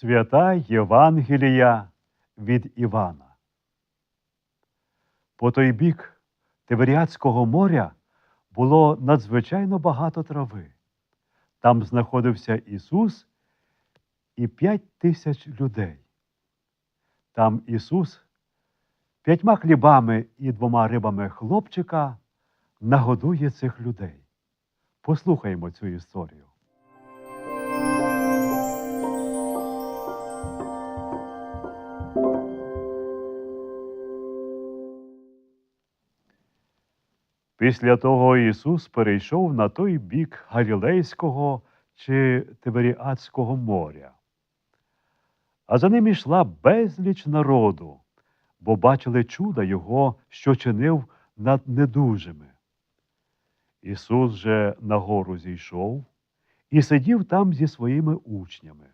Свята Євангелія від Івана. По той бік Тиверіадського моря було надзвичайно багато трави. Там знаходився Ісус і п'ять тисяч людей. Там Ісус п'ятьма хлібами і двома рибами хлопчика нагодує цих людей. Послухаймо цю історію. Після того Ісус перейшов на той бік Галілейського чи Тиверіадського моря. А за ним йшла безліч народу, бо бачили чуда Його, що чинив над недужими. Ісус же на гору зійшов і сидів там зі своїми учнями.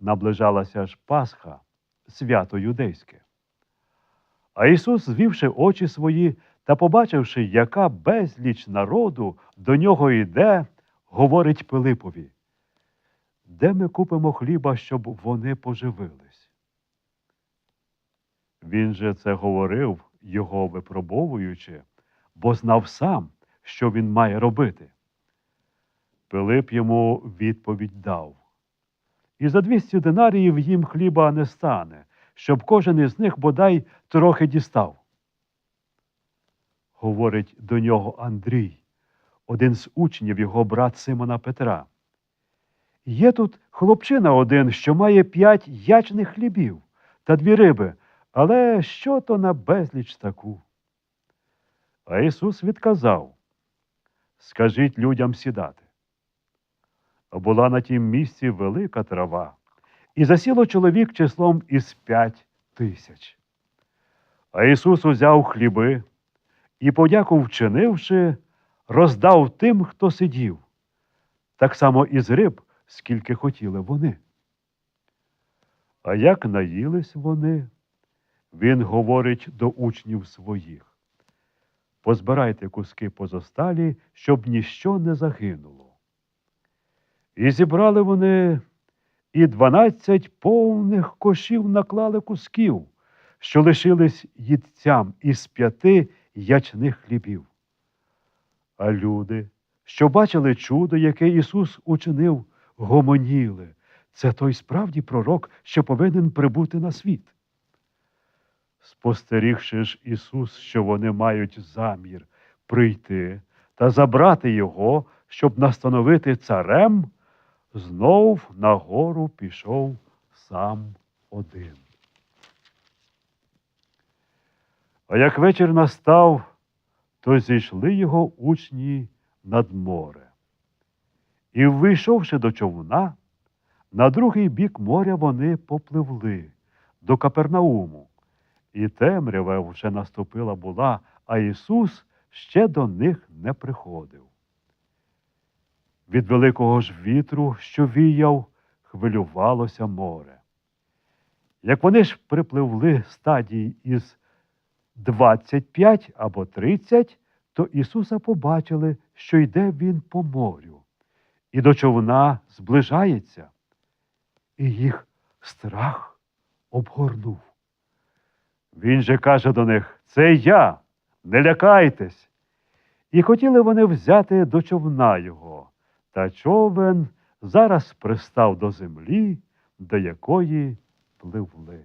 Наближалася ж Пасха, свято юдейське. А Ісус, звівши очі свої та побачивши, яка безліч народу до нього йде, говорить Пилипові, де ми купимо хліба, щоб вони поживились? Він же це говорив, його випробовуючи, бо знав сам, що він має робити. Пилип йому відповідь дав. І за двісті динаріїв їм хліба не стане, щоб кожен із них бодай трохи дістав. Говорить до нього Андрій, один з учнів його брат Симона Петра. Є тут хлопчина один, що має п'ять ячних хлібів та дві риби, але що то на безліч таку? А Ісус відказав Скажіть людям сідати. Була на тім місці велика трава, і засіло чоловік числом із п'ять тисяч. А Ісус узяв хліби і, подяку вчинивши, роздав тим, хто сидів, так само і з риб, скільки хотіли вони. А як наїлись вони, він говорить до учнів своїх. Позбирайте куски позосталі, щоб ніщо не загинуло. І зібрали вони і дванадцять повних кошів наклали кусків, що лишились їдцям із п'яти ячних хлібів. А люди, що бачили чудо, яке Ісус учинив, гомоніли. Це той справді пророк, що повинен прибути на світ. Спостерігши ж Ісус, що вони мають замір прийти та забрати Його, щоб настановити царем, знов на гору пішов сам один. А як вечір настав, то зійшли його учні над море. І, вийшовши до човна, на другий бік моря вони попливли до Капернауму, і темрява вже наступила була, а Ісус ще до них не приходив. Від великого ж вітру, що віяв, хвилювалося море. Як вони ж припливли стадії із 25 або 30, то Ісуса побачили, що йде Він по морю, і до човна зближається, і їх страх обгорнув. Він же каже до них: Це я, не лякайтесь. І хотіли вони взяти до човна його, та човен зараз пристав до землі, до якої пливли.